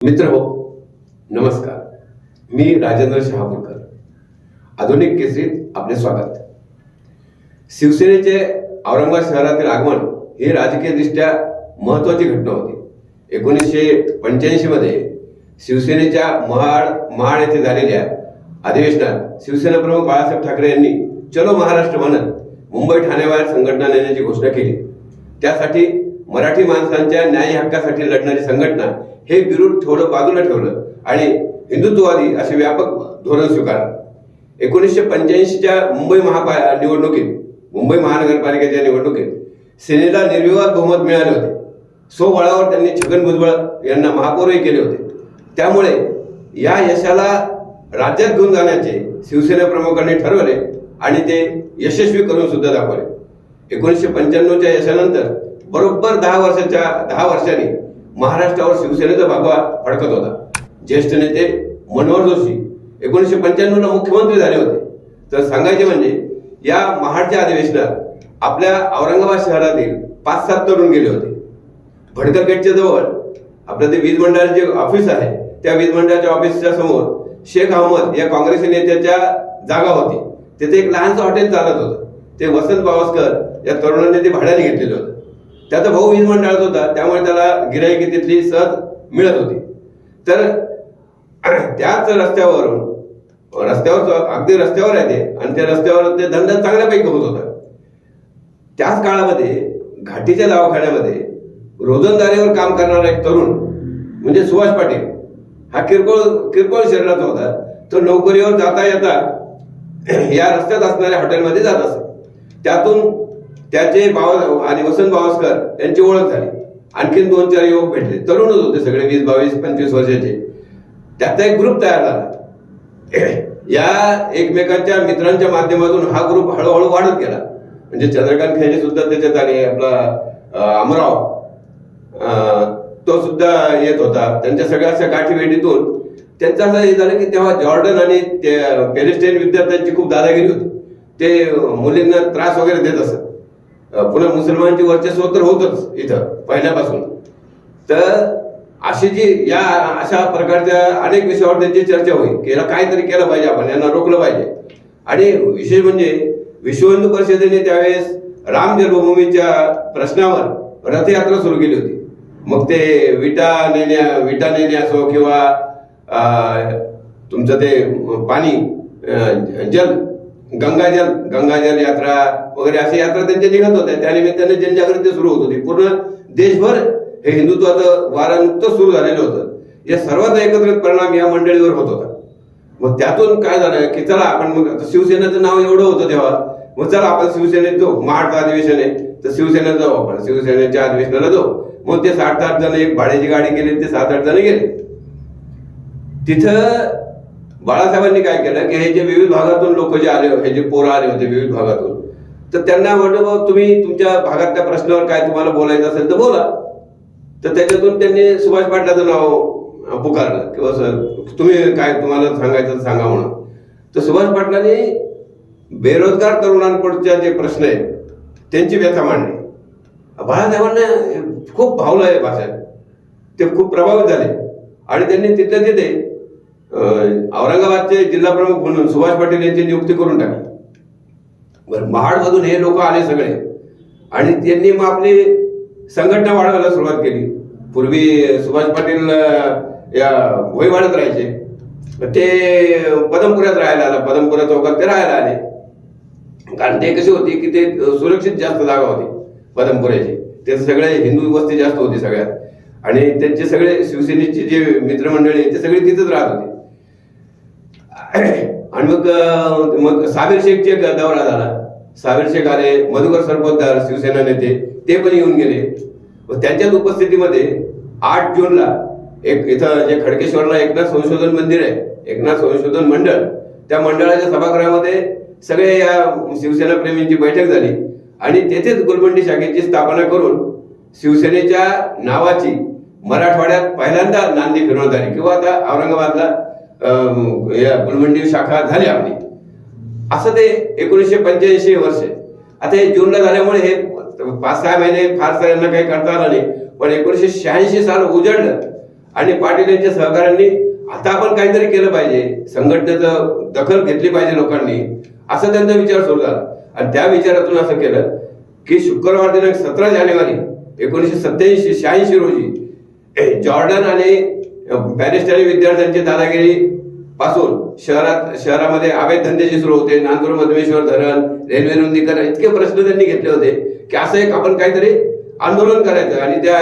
मित्र हो नमस्कार. मी राजेंद्र शहापूरकर. आधुनिक केसरीत आपले स्वागत. शिवसेनेचे औरंगाबाद शहरातील आगमन ही राजकीयदृष्ट्या महत्वाची घटना होती. एकोणीसशे पंच्याऐंशी मध्ये शिवसेनेच्या महाड महाड येथे झालेल्या अधिवेशनात शिवसेना प्रमुख बाळासाहेब ठाकरे यांनी चलो महाराष्ट्र म्हणत मुंबई ठाण्याबाहेर संघटना नेण्याची घोषणा केली. त्यासाठी मराठी माणसांच्या न्याय हक्कासाठी लढणारी संघटना हे विरोध ठेवलं बाजूला ठेवलं. आणि हिंदुत्ववादी असे व्यापक धोरण स्वीकारलं. एकोणीसशे पंच्याऐंशीच्या मुंबई महापा निवडणुकीत मुंबई महानगरपालिकेच्या निवडणुकीत सेनेला निर्विवाद बहुमत मिळाले होते. स्वबळावर त्यांनी छगन भुजबळ यांना महापौरही केले होते. त्यामुळे या यशाला राज्यात घेऊन जाण्याचे शिवसेना प्रमुखांनी ठरवले आणि ते यशस्वी करून सुद्धा दाखवले. एकोणीसशे पंच्याण्णवच्या यशानंतर बरोबर दहा वर्षाच्या दहा वर्षांनी महाराष्ट्रावर शिवसेनेचा भगवा फडकत होता. ज्येष्ठ नेते मनोहर जोशी एकोणीसशे पंच्याण्णवला मुख्यमंत्री झाले होते. तर सांगायचे म्हणजे या महाडच्या अधिवेशनात आपल्या औरंगाबाद शहरातील पाच सात तरुण गेले होते. भडकर गेटच्या जवळ आपलं ते वीज मंडळाचे जे ऑफिस आहे त्या वीज मंडळाच्या ऑफिसच्या समोर शेख अहमद या काँग्रेस नेत्याच्या जागा होती. तेथे एक लहानसं हॉटेल चालत होतं. ते वसंत पावसकर या तरुणांनी ते भाड्याने घेतलेलं होतं. त्याचा भाऊ वीज मंडळात होता त्यामुळे त्याला गिरायकी तिथली सहज मिळत होती. तर त्याच रस्त्यावरून रस्त्यावर अगदी रस्त्यावर आहे ते आणि त्या रस्त्यावर ते धंदा चांगल्यापैकी होत होता. त्याच काळामध्ये घाटीच्या दवाखान्यामध्ये रोजंदारीवर काम करणारा एक तरुण म्हणजे सुभाष पाटील हा किरकोळ किरकोळ शरीराचा होता. तो नोकरीवर जाता येता या रस्त्यात असणाऱ्या हॉटेलमध्ये जात असे. त्यातून त्याचे बाव आणि वसंत बावस्कर यांची ओळख झाली. आणखीन दोन चार युवक भेटले. तरुणच होते सगळे वीस बावीस पंचवीस वर्षाचे. त्याचा एक ग्रुप तयार झाला. या एकमेकांच्या मित्रांच्या माध्यमातून हा ग्रुप हळूहळू वाढत गेला. म्हणजे चंद्रकांत खेळे सुद्धा त्याच्यात आले आपला अमराव तो सुद्धा येत होता. त्यांच्या सगळ्या अशा गाठीभेटीतून त्यांचं असं हे झालं की तेव्हा जॉर्डन आणि ते पॅलेस्टाईन विद्यार्थ्यांची खूप दादागिरी होती. ते मुलींना त्रास वगैरे देत असत. पुन्हा मुसलमानचे वर्चस्व तर होतच इथं पहिल्यापासून. तर अशी जी या अशा प्रकारच्या अनेक विषयावर त्यांची चर्चा होईल. की याला काहीतरी केलं पाहिजे आपण यांना रोखलं पाहिजे. आणि विशेष म्हणजे विश्व हिंदू परिषदेने त्यावेळेस राम जन्मभूमीच्या प्रश्नावर रथयात्रा सुरू केली होती. मग ते विटा नेण्या विटा नेणे असो किंवा तुमचं ते पाणी जल गंगाजल गंगाजल यात्रा वगैरे अशा यात्रा त्यांच्या निघत होत्या. त्यानिमित्ताने जनजागृती सुरू होत होती. पूर्ण देशभर हे हिंदुत्वाचं वारं नुकतं सुरू झालेलं होतं. या सर्वांचा एकत्रित परिणाम या मंडळीवर होत होता. मग त्यातून काय झालं की चला आपण मग शिवसेनेचं नाव एवढं होतं तेव्हा. मग चला आपण शिवसेनेत जाऊ. महाडचं अधिवेशन आहे. तर शिवसेनेत जाऊ आपण. शिवसेनेच्या अधिवेशनाला जाऊ. मग ते सात आठ जण एक भाड्याची गाडी गेले ते सात आठ जण गेले. तिथं बाळासाहेबांनी काय केलं की हे जे विविध भागातून लोक जे आले हे जे पोरं आले होते विविध भागातून तर त्यांना म्हटलं "बाबा, तुम्ही तुमच्या भागातल्या प्रश्नावर काय तुम्हाला बोलायचं असेल तर बोला. तर त्याच्यातून त्यांनी सुभाष पाटलाचं नाव पुकारलं किंवा सर तुम्ही काय तुम्हाला सांगायचं सांगा म्हणून. तर सुभाष पाटलांनी बेरोजगार तरुणांकडच्या जे प्रश्न आहेत त्यांची व्यथा मांडली. बाळासाहेबांना खूप भावलं आहे भाषा ते खूप प्रभावित झाले. आणि त्यांनी तिथल्या तिथे औरंगाबादचे जिल्हा प्रमुख म्हणून सुभाष पाटील यांची नियुक्ती करून टाकली. बरं महाडमधून हे लोक आले सगळे. आणि त्यांनी मग आपली संघटना वाढवायला सुरुवात केली. पूर्वी सुभाष पाटील या या वाढत राहायचे. ते पदमपुऱ्यात राहायला आला. पदमपुरा चौकात ते राहायला आले. कारण ते कशी होती की ते सुरक्षित जास्त जागा होती पदमपुऱ्याची. ते सगळे हिंदू वस्ती जास्त होती सगळ्यात. आणि त्यांचे सगळे शिवसेनेचे जे मित्रमंडळी ते सगळे तिथेच राहत होते. आणि मग मग साबीर शेखचे दौरा झाला. साबीर शेख आले मधुकर सरपोतदार शिवसेना नेते ते पण येऊन गेले. व त्यांच्याच उपस्थितीमध्ये आठ जूनला एक इथं जे खडकेश्वरला एकनाथ संशोधन मंदिर आहे एकनाथ संशोधन मंडळ त्या मंडळाच्या सभागृहामध्ये सगळे या शिवसेना प्रेमींची बैठक झाली. आणि तेथेच गुलमंडी शाखेची स्थापना करून शिवसेनेच्या नावाची मराठवाड्यात पहिल्यांदा नांदी फिरवण्यात आली. किंवा आता औरंगाबादला या गुलमंडी शाखा झाली आपली. असं ते एकोणीसशे पंच्याऐंशी वर्ष आता हे जूनला झाल्यामुळे हे पाच सहा महिने फार यांना काही करता आलं नाही. पण एकोणीसशे शहाऐंशी साल उजडलं आणि पाटील यांच्या सहकाऱ्यांनी आता आपण काहीतरी केलं पाहिजे. संघटनेचं दखल घेतली पाहिजे लोकांनी. असं त्यांचा विचार सुरू झाला. आणि त्या विचारातून असं केलं की शुक्रवार दिनांक सतरा जानेवारी एकोणीसशे सत्याऐंशी शहाऐंशी रोजी जॉर्डन आणि बॅरिस्टरी विद्यार्थ्यांची दादागिरी पासून शहरात शहरामध्ये अवैध धंदे सुरू होते. नांदूर मधमेश्वर धरण रेल्वे नोंदीकरण इतके प्रश्न त्यांनी घेतले होते की असं एक आपण काहीतरी आंदोलन करायचं आणि त्या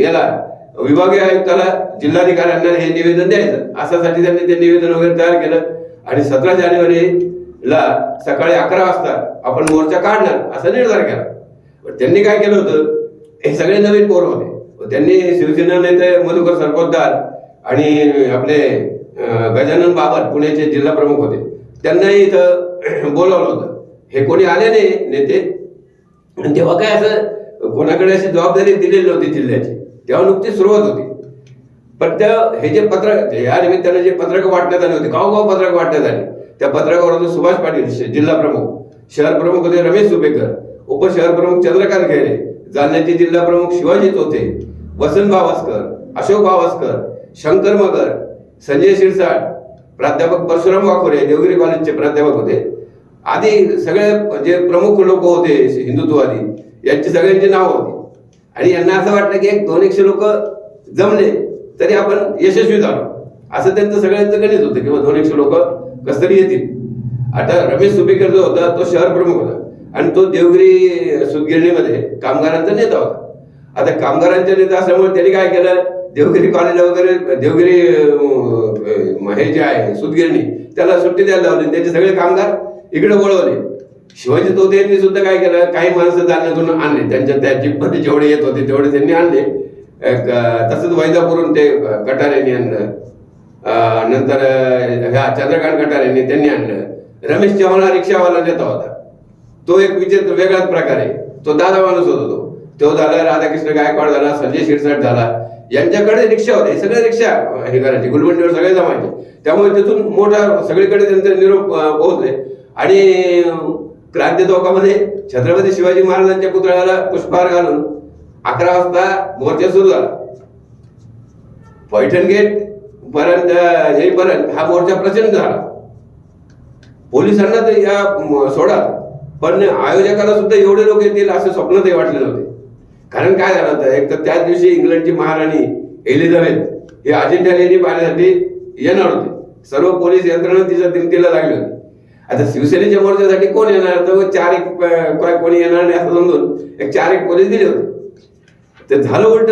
याला विभागीय आयुक्ताला जिल्हाधिकाऱ्यांना हे निवेदन द्यायचं. अशासाठी त्यांनी ते निवेदन वगैरे तयार केलं. आणि सतरा जानेवारीला सकाळी अकरा वाजता आपण मोर्चा काढणार असा निर्धार केला. पण त्यांनी काय केलं होतं? हे सगळे नवीन पोर होते. त्यांनी शिवसेना नेते मधुकर सरपोतदार आणि आपले गजानन बाबर पुण्याचे जिल्हा प्रमुख होते. त्यांनाही इथं बोलावलं होतं. हे कोणी आले नाही नेते? आणि तेव्हा काय असं कोणाकडे अशी जबाबदारी दिलेली नव्हती जिल्ह्याची? तेव्हा नुकतीच सुरुवात होती. पण त्या हे जे पत्रक या निमित्तानं जे पत्रक वाटण्यात आले होते गावगाव पत्रक वाटण्यात आले. त्या पत्रकावर होते सुभाष पाटील जिल्हा प्रमुख शहर प्रमुख होते रमेश सुपेकर उपशहर प्रमुख चंद्रकांत खेरे जालन्याचे जिल्हा प्रमुख शिवाजी चोथे वसंत बावस्कर अशोक बावस्कर शंकर मगर संजय शिरसाट प्राध्यापक परशुराम वाखोरे देवगिरी कॉलेजचे प्राध्यापक होते. आधी सगळे जे प्रमुख लोक होते हिंदुत्ववादी. यांची सगळ्यांची नाव होती. आणि यांना असं वाटलं की एक दोन एकशे लोक जमले तरी आपण यशस्वी झालो. असं त्यांचं सगळ्यांचं गणित होतं किंवा दोन एकशे लोक कस तरी येतील. आता रमेश सुपेकर जो होता तो शहर प्रमुख होता. आणि तो देवगिरी सुतगिरणीमध्ये कामगारांचा नेता होता. आता कामगारांचा नेता असल्यामुळे त्यांनी काय केलं? देवगिरी कॉलेजला वगैरे देवगिरी हे जे आहे सुतगिरणी त्याला सुट्टी द्यायला लावली. त्याचे सगळे कामगार इकडे वळवले. शिवाजी तोतेंनी सुद्धा काय केलं? काही माणसं जाण्यातून आणले. त्यांच्या त्या जीपमध्ये जेवढे येत होते तेवढे त्यांनी आणले. तसंच वैजापूरून ते अं, आणलं. नंतर ह्या चंद्रकांत कटार त्यांनी आणलं. रमेश चव्हाण हा रिक्षावाला नेता होता. तो एक विचित्र वेगळाच प्रकार. आहे तो दादा माणूस होता तो. तो झाला राधाकृष्ण गायकवाड झाला संजय शिरसाट झाला. यांच्याकडे रिक्षा होते. सगळ्या सगळे रिक्षा हे करायचे. गुलबंडीवर सगळे जमायचे. त्यामुळे तिथून मोठा सगळीकडे त्यांचे निरोप पोहोचले. आणि क्रांती चौकामध्ये छत्रपती शिवाजी महाराजांच्या पुतळ्याला पुष्पहार घालून अकरा वाजता मोर्चा सुरू झाला. पैठण गेट पर्यंत येईपर्यंत हा मोर्चा प्रचंड झाला. पोलिसांना तर या सोडा. पण आयोजकाला सुद्धा एवढे लोक येतील असं ते वाटले नव्हते. कारण काय झालं होतं? एक तर त्याच दिवशी इंग्लंडची महाराणी एलिझाबेथ हे अजिंठ्या लेणी पाहण्यासाठी येणार होते. सर्व पोलीस यंत्रणा तिच्या दिमतीला लागली होती. आता शिवसेनेच्या मोर्चासाठी कोण येणार? तर चार एक काय कोणी येणार नाही असं समजून एक चार एक पोलीस दिले होते. ते झालं उलट.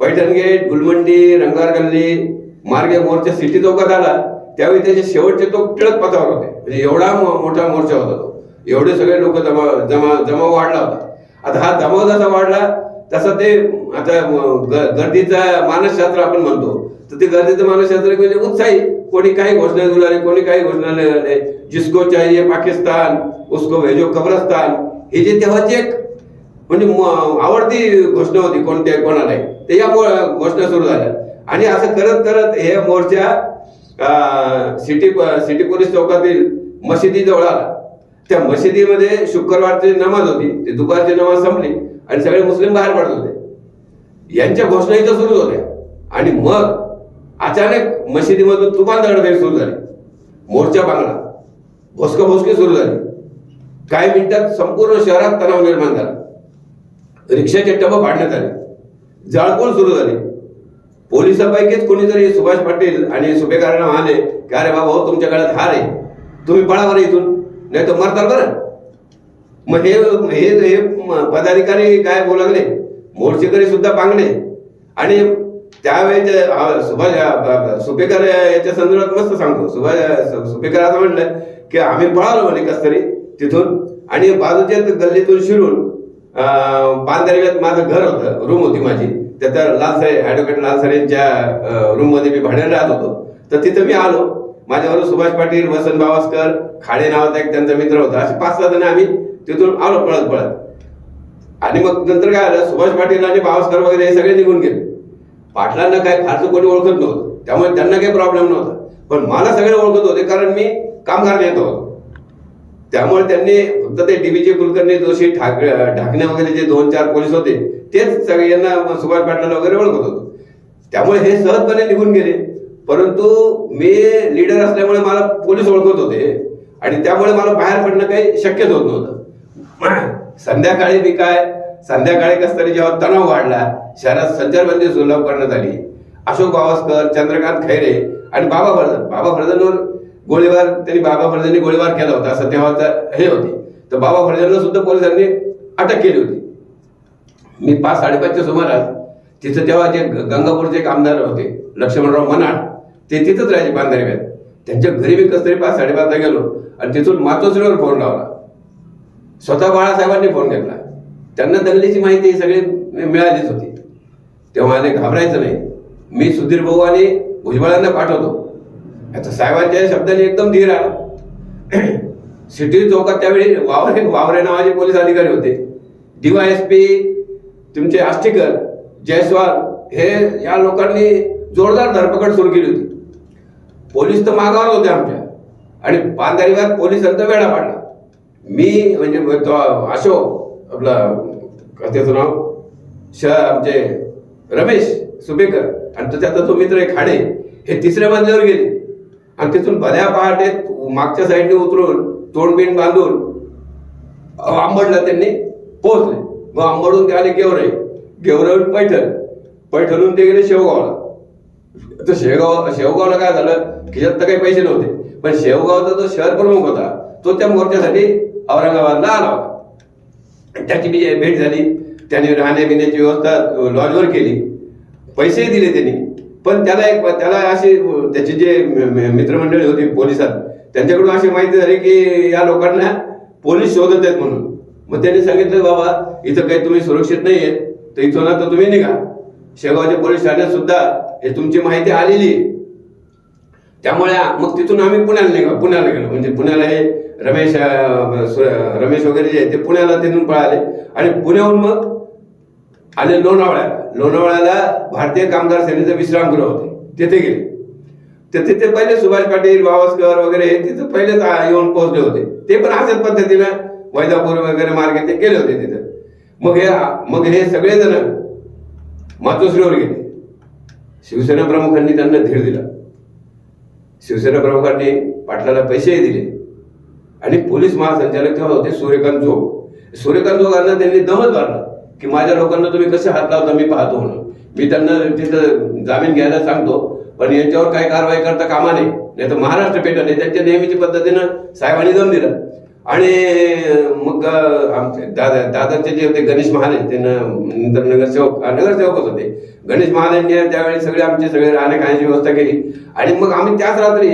पैठण गेट गुलमंडी रंगार गल्ली मार्गे मोर्चा सिटी चौकात आला. त्यावेळी त्याचे शेवटचे तो टिळक पथावर होते. म्हणजे एवढा मो- मोठा मोर्चा होता तो. एवढे सगळे लोक जमा जमा जमाव वाढला होता. आता हा जमाव जसा वाढला तसा ते आता गर्दीचा मानसशास्त्र आपण म्हणतो. तर ते गर्दीचं मानसशास्त्र म्हणजे उत्साही. कोणी काही घोषणा दिला नाही कोणी काही घोषणा नाही जिसको चाहिए पाकिस्तान उसको भेजो कब्रस्तान. हे जे तेव्हाची एक म्हणजे आवडती घोषणा होती कोणत्या कोणाला ते या घोषणा सुरू झाल्या. आणि असं करत करत हे मोर्चा सिटी सिटी पोलीस चौकातील मशिदीजवळ आला. त्या मशिदीमध्ये शुक्रवारची नमाज होती ती दुपारची नमाज संपली आणि सगळे मुस्लिम बाहेर पडत होते. यांच्या घोषणा इथं सुरू होत्या. आणि मग अचानक मशिदीमधून तुफान दगडफेक सुरू झाली. मोर्चा बांगला भोसका भोसकी सुरू झाली. काही मिनिटात संपूर्ण शहरात तणाव निर्माण झाला. रिक्षाचे टब पाडण्यात आले. जाळपोळ सुरू झाली. पोलिसांपैकीच कोणीतरी सुभाष पाटील आणि सुभेकारांना म्हणाले की अरे बाबा हो तुमच्या काळात हार आहे. तुम्ही पळा बरं इथून. नाही तर मरताल बरं. मग हे हे पदाधिकारी काय बोलू लागले? मोर्चेकरी सुद्धा पांगणे. आणि त्यावेळेस सुभाष सुपेकर याच्या संदर्भात मस्त सांगतो. सुभाष सुपेकर असं म्हणलं की आम्ही पळालो म्हणे कस तरी तिथून. आणि बाजूच्या गल्लीतून शिरून पानदरव्यात माझं घर होतं रूम होती माझी. तर त्या लालसरे ॲडव्होकेट लालसरेंच्या रूममध्ये मी भाड्याने राहत होतो. तर तिथं मी आलो. माझ्याबरोबर सुभाष पाटील वसंत बावस्कर खाडे नावाचा एक त्यांचा मित्र होता. असे पाच सहा जण आम्ही तिथून आलो पळत पळत. आणि मग नंतर काय आलं? सुभाष पाटील आणि बावस्कर वगैरे हे सगळे निघून गेले. पाटलांना काय फारसं कोणी ओळखत नव्हतं. त्यामुळे त्यांना काही प्रॉब्लेम नव्हता. पण मला सगळे ओळखत होते कारण मी कामगार नेतो. होतो त्यामुळे त्यांनी फक्त ते डीबीचे कुलकर्णी जोशी ठाक ढाकणे वगैरे जे दोन चार पोलीस होते तेच सगळे यांना सुभाष पाटलाला वगैरे ओळखत होतो. त्यामुळे हे सहजपणे निघून गेले. परंतु मी लीडर असल्यामुळे मला पोलीस ओळखत होते आणि त्यामुळे मला बाहेर पडणं काही शक्यच होत नव्हतं. संध्याकाळी मी काय संध्याकाळी कस तरी जेव्हा तणाव वाढला शहरात संचारबंदी सुलभ करण्यात आली. अशोक बावस्कर चंद्रकांत खैरे आणि बाबा फर्जन बाबा फर्जनवर गोळीबार त्यांनी बाबा फर्जननी गोळीबार केला होता असं तेव्हा हे होते. तर बाबा फर्जनला सुद्धा पोलिसांनी अटक केली होती. मी पाच साडेपाचच्या सुमारास तिथं तेव्हा जे गंगापूरचे एक आमदार होते लक्ष्मणराव मनाड ते तिथंच राहायचे बांधारीव्यात त्यांच्या घरी मी कसं तरी पाच साडेपाचला गेलो आणि तिथून मातोश्रीवर फोन लावला. स्वतः बाळासाहेबांनी फोन घेतला. त्यांना दंगलीची माहिती सगळी मिळालीच होती. तेव्हा मला घाबरायचं नाही. मी सुधीर भाऊ आणि भुजबळांना पाठवतो. आता साहेबांच्या शब्दाने एकदम धीर आला. सिटी चौकात त्यावेळी वावरे वावरे नावाचे पोलीस अधिकारी होते. डीवायएसपी तुमचे आष्टीकर जयस्वाल हे या लोकांनी जोरदार धरपकड सुरू केली होती. पोलीस तर मागावर होते आमच्या. आणि पांधारीवाद पोलिसांचा वेळा पाडला. मी म्हणजे तो अशोक आपला त्याचं नाव श आमचे रमेश सुबेकर आणि त्याचा तो मित्र आहे खाडे. हे तिसऱ्या मजल्यावर गेले. आणि तिथून भल्या पहाटे मागच्या साईडने उतरून तोंडबिंड बांधून आंबडला त्यांनी पोहोचले. मग आंबडून ते आले गेवरे गेवराईहून पैठण. पैठणून ते गेले शेवगावला. तर शेवगाव शेवगावला काय झालं? खिशात तर काही पैसे नव्हते. पण शेवगावचा जो शहर प्रमुख होता तो त्या मोर्चासाठी औरंगाबादला आला होता. त्याची मी भेट झाली. त्याने राहण्यापिण्याची व्यवस्था लॉजवर केली. पैसेही दिले त्यांनी. पण त्याला एक त्याला अशी त्याची जे मित्रमंडळी होती पोलिसात त्यांच्याकडून अशी माहिती झाली की या लोकांना पोलीस शोधत आहेत म्हणून. मग त्यांनी सांगितलं बाबा इथं काही तुम्ही सुरक्षित नाही आहेत तर इथून आता तुम्ही निघा. शेगावच्या पोलीस ठाण्यात सुद्धा हे तुमची माहिती आलेली आहे. त्यामुळे मग तिथून आम्ही पुण्याला निघा पुण्याला गेलो. म्हणजे पुण्याला हे रमेश रमेश वगैरे जे आहे ते पुण्याला तिथून पळाले. आणि पुण्याहून मग आले लोणावळ्याला. लोणावळ्याला भारतीय कामगार सेनेचे विश्रामगृह होते. तिथे गेले. तर तिथे पहिले सुभाष पाटील बावस्कर वगैरे हे तिथे पहिलेच येऊन पोहोचले होते. ते पण अशाच पद्धतीनं वैजापूर वगैरे मार्गे ते गेले होते तिथे. मग हे मग हे सगळेजण मातोश्रीवर गेले. शिवसेना प्रमुखांनी त्यांना धीर दिला. शिवसेना प्रमुखांनी पाटलाला पैसेही दिले. आणि पोलीस महासंचालक तेव्हा होते सूर्यकांत जोग सूर्यकांत जोगांना त्यांनी दमत मारला की माझ्या लोकांना तुम्ही कसे हात लावता मी पाहतो म्हणून. मी त्यांना तिथं जामीन घ्यायला सांगतो पण यांच्यावर काही कारवाई करता कामा नाही नाही तर महाराष्ट्र पेटल त्यांच्या नेहमीच्या पद्धतीनं साहेबांनी दम दिला. आणि मग आमचे दादा दादाचे जे होते गणेश महाले ते नंतर नगरसेवक नगरसेवकच होते. गणेश महालेंनी त्यावेळी सगळे आमचे सगळे राहण्या खाण्याची व्यवस्था केली. आणि मग आम्ही त्याच रात्री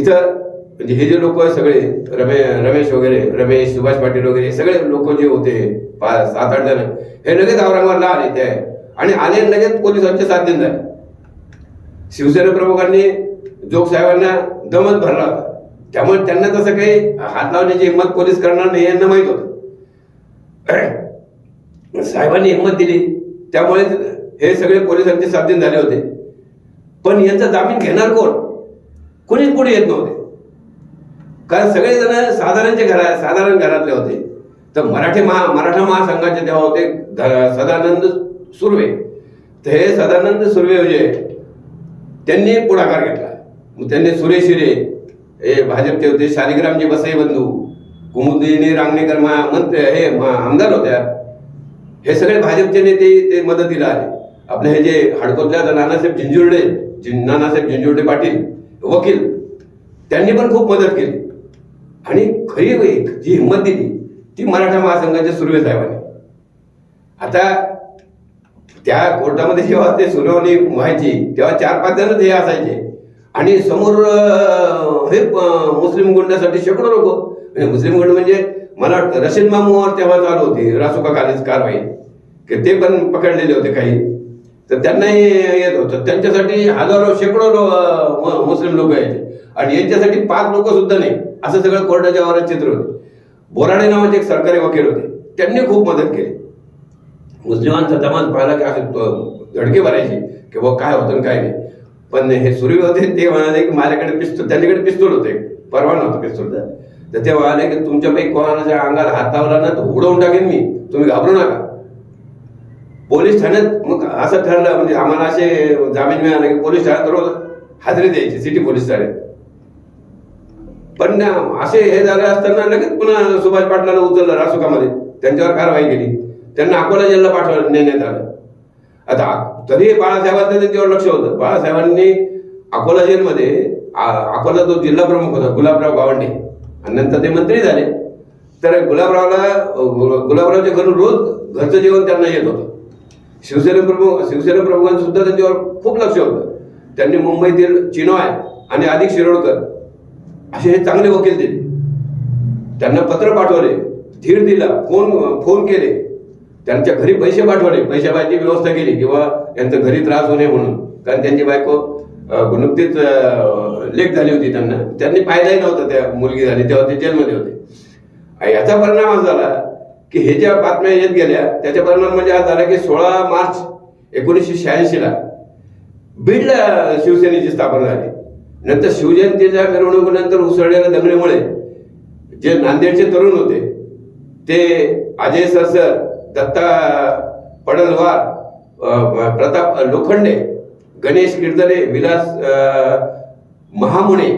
इथं म्हणजे हे जे लोक सगळे रमे रमेश वगैरे रमेश सुभाष पाटील वगैरे सगळे लोक जे होते पाच सात आठ जण हे लगेच औरंगाबादला आले ते आणि आले आणि लगेच पोलिसांचे साथ देऊन झाले. शिवसेना प्रमुखांनी जोग साहेबांना दमत भरला होता. त्यामुळे त्यांना तसं काही हात लावण्याची हिंमत पोलीस करणार नाही यांना माहीत होतं. साहेबांनी हिंमत दिली. त्यामुळे हे सगळे पोलिसांचे साधीन झाले होते. पण यांचा जामीन घेणार कोण? कोणीच पुढे येत नव्हते. कारण सगळेजण साधारणचे घरा साधारण घरातले होते. तर मराठी महा मराठा महासंघाचे तेव्हा होते सदानंद सुर्वे. तर हे सदानंद सुर्वे म्हणजे त्यांनी पुढाकार घेतला. त्यांनी सुरेश हिरे हे भाजपचे होते शालिग्रामजी बसई बंधू। कुमुदिनी रांगणेकर मा मंत्री हे मा- आमदार होत्या। हे सगळे भाजपचे नेते ते मदतीला आले आपले हे जे हडकोतल्या नानासाहेब झिंजुर्डे नानासाहेब झिंजुर्डे पाटील वकील त्यांनी पण खूप मदत केली. आणि खरी वेळ जी हिंमत दिली ती मराठा महासंघाच्या सुर्वे साहेबांनी. आता त्या कोर्टामध्ये जेव्हा ते सुनावणी व्हायची तेव्हा चार पाच जणच हे असायचे. आणि समोर हे मुस्लिम गुंडासाठी शेकडो लोक. म्हणजे मुस्लिम गुंड म्हणजे मला वाटतं रशीद मामूवर तेव्हा चालू होती रासुका खालीच कारवाई. की ते पण पकडलेले होते काही. तर त्यांनाही येत होतं. त्यांच्यासाठी हजारो शेकडो लो- मुस्लिम लोक यायचे. आणि यांच्यासाठी पाच लोक सुद्धा नाही. असं सगळं कोर्टाच्या वरात चित्र होते. बोराडे नावाचे एक सरकारी वकील होते. त्यांनी खूप मदत केली. मुस्लिमांचा जमात पाहिला की असे धडके भरायचे. की बाबा काय होतं आणि काय नाही. पण हे सुरू होते ते म्हणाले की माझ्याकडे पिस्तूल त्यांच्याकडे पिस्तूल होते. परवा नव्हतं पिस्तूल तर ते म्हणाले की तुमच्यापैकी कोणाला जर अंगाला हातावला ना तर उडवून टाकेन मी. तुम्ही घाबरू नका. पोलीस ठाण्यात मग असं ठरलं म्हणजे आम्हाला असे जामीन मिळाला की पोलीस ठाण्यात रोज हजेरी द्यायची सिटी पोलीस ठाण्यात पण असे हे झाले असताना लगेच पुन्हा सुभाष पाटलाला उचललं रासुकामध्ये. त्यांच्यावर कारवाई केली. त्यांना अकोला जिल्हा पाठवलं नेण्यात आलं. आता तरी बाळासाहेबांचं त्याच्यावर लक्ष होतं. बाळासाहेबांनी अकोला जेलमध्ये आ- अकोला जो जिल्हा प्रमुख होता गुलाबराव गावंडे आणि नंतर ते मंत्री झाले. तर गुलाबरावला गुलाबरावच्या घरून रोज घरचं जेवण त्यांना येत होतं. शिवसेना प्रमुख शिवसेना प्रमुखांचं सुद्धा त्यांच्यावर खूप लक्ष होतं. त्यांनी मुंबईतील चिनॉय आणि अधिक शिरोडकर असे हे चांगले वकील दिले. त्यांना पत्र पाठवले धीर दिला फोन फोन केले. त्यांच्या घरी पैसे पाठवले पैशाबाची व्यवस्था केली किंवा यांचं घरी त्रास होऊ नये म्हणून. कारण त्यांची बायको नुकतीच लेख झाली होती त्यांना. त्यांनी फायदाही नव्हता त्या मुलगी झाली तेव्हा ते जेलमध्ये होते. याचा परिणाम असा झाला की हे ज्या बातम्या येत गेल्या त्याचा परिणाम म्हणजे आज झाला की सोळा मार्च एकोणीसशे शहाऐंशीला बीडला शिवसेनेची स्थापना झाली. नंतर शिवजयंतीच्या मिरवणुकीनंतर उसळलेल्या दंगलीमुळे जे नांदेडचे तरुण होते ते अजय सरसर दत्ता पडलवार प्रताप लोखंडे गणेश कीर्तने विलास महामुणे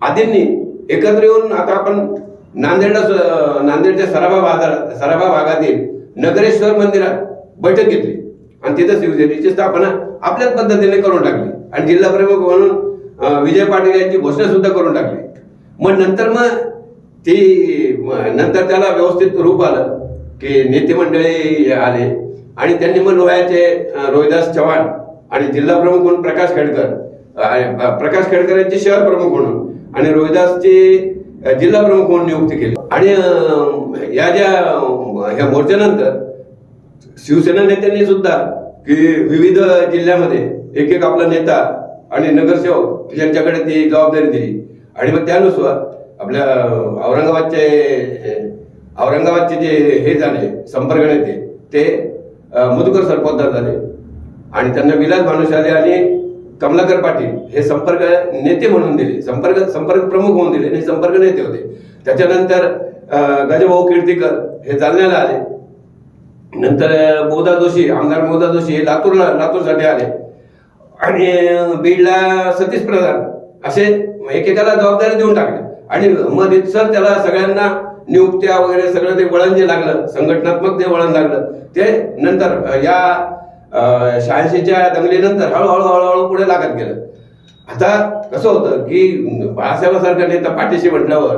आदींनी एकत्र येऊन आता आपण नांदेडला स- नांदेडच्या सराबा बाजार सराबा भागातील नगरेश्वर मंदिरात बैठक घेतली. आणि तिथं शिवसेनेची स्थापना आपल्याच पद्धतीने करून टाकली. आणि जिल्हा प्रमुख म्हणून विजय पाटील यांची घोषणा सुद्धा करून टाकली. मग नंतर मग ती नंतर त्याला व्यवस्थित रूप आलं. की नेते मंडळी आले आणि त्यांनी मग लोह्याचे रोहिदास चव्हाण आणि जिल्हा प्रमुख म्हणून प्रकाश खेडकर प्रकाश खेडकर यांचे शहर प्रमुख म्हणून आणि रोहिदासची जिल्हा प्रमुख म्हणून नियुक्ती केली. आणि या ज्या ह्या मोर्चानंतर शिवसेना नेत्यांनी सुद्धा की विविध जिल्ह्यामध्ये एक एक आपला नेता आणि नगरसेवक यांच्याकडे ती जबाबदारी दिली. आणि मग त्यानुसार आपल्या औरंगाबादचे औरंगाबादचे जे हे झाले संपर्क नेते ते मुदुकर मधुकर सरपोतदार झाले. आणि त्यांना विलास भानुशाली आणि कमलाकर पाटील हे संपर्क नेते म्हणून दिले. संपर्क संपर्क प्रमुख म्हणून दिले आणि संपर्क नेते होते. त्याच्यानंतर गजभाऊ कीर्तीकर हे जालन्याला आले. नंतर मोदा जोशी आमदार मोदा जोशी हे लातूरला लातूरसाठी आले. आणि बीडला सतीश प्रधान असे एकेकाला जबाबदारी देऊन टाकले आणि मग सर त्याला सगळ्यांना नियुक्त्या वगैरे सगळं ते वळण जे लागलं संघटनात्मक जे वळण लागलं ते नंतर या शहाऐंशीच्या दंगलीनंतर हळूहळू हळूहळू पुढे लागत गेलं. आता कसं होतं की बाळासाहेबासारखा नेता पाठीशी म्हटल्यावर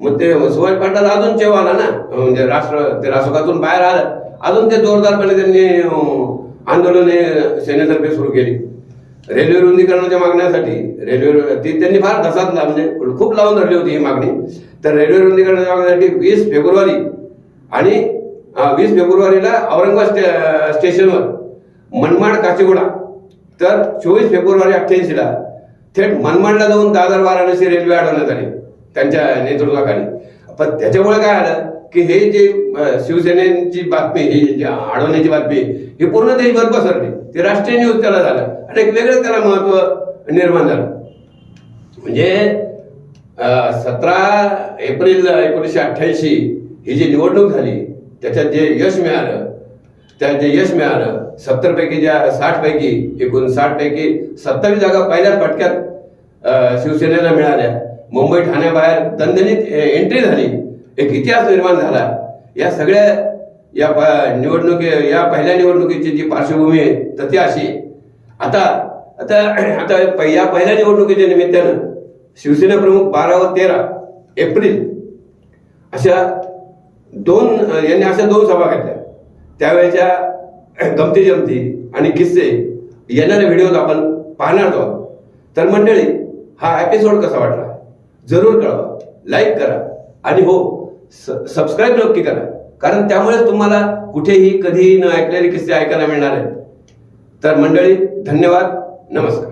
मग ते सुभाष पाटील अजून चेव आला ना म्हणजे राष्ट्र ते रासुकातून बाहेर आलं अजून ते जोरदारपणे त्यांनी आंदोलने सेनेतर्फे सुरू केली. रेल्वे रुंदीकरणाच्या मागण्यासाठी रेल्वे ती त्यांनी फार धसातला म्हणजे खूप लावून धरली होती ही मागणी. तर रेल्वे रुंदीकरणाच्या मागण्यासाठी वीस फेब्रुवारी आणि वीस फेब्रुवारीला औरंगाबाद स्टे स्टेशनवर मनमाड काचीगुडा. तर चोवीस फेब्रुवारी अठ्ठ्याऐंशीला थेट मनमाडला जाऊन दादर वाराणसी रेल्वे अडवण्यात आली त्यांच्या नेतृत्वाखाली. पण त्याच्यामुळे काय आलं? की हे जे शिवसेनेची बातमी ही जी अडवण्याची बातमी ही पूर्ण देशभर पसरली. ते राष्ट्रीय न्यूज त्याला झालं. आणि एक वेगळं त्याला महत्त्व निर्माण झालं. म्हणजे सतरा एप्रिल एकोणीसशे अठ्ठ्याऐंशी ही जी निवडणूक झाली त्याच्यात जे यश मिळालं त्यात जे यश मिळालं सत्तर पैकी ज्या साठ पैकी एकूण साठ पैकी सत्तावीस जागा पहिल्याच फटक्यात शिवसेनेला मिळाल्या. मुंबई ठाण्याबाहेर दणदणीत एंट्री झाली. एक इतिहास निर्माण झाला. या सगळ्या या प- निवडणुकी या पहिल्या निवडणुकीची जी पार्श्वभूमी आहे तर ती अशी. आता आता आता प- या पहिल्या निवडणुकीच्या निमित्तानं शिवसेना प्रमुख बारा व तेरा एप्रिल अशा दोन यांनी अशा दोन सभा घेतल्या. त्यावेळेच्या गमती जमती आणि किस्से येणारे व्हिडिओज आपण पाहणार आहोत. तर मंडळी हा एपिसोड कसा वाटला? जरूर कळवा. लाईक करा. आणि हो सबस्क्राईब नक्की करा. कारण त्यामुळेच तुम्हाला कुठेही कधीही न ऐकलेले किस्से ऐकायला मिळणार आहेत. तर मंडळी धन्यवाद. नमस्कार.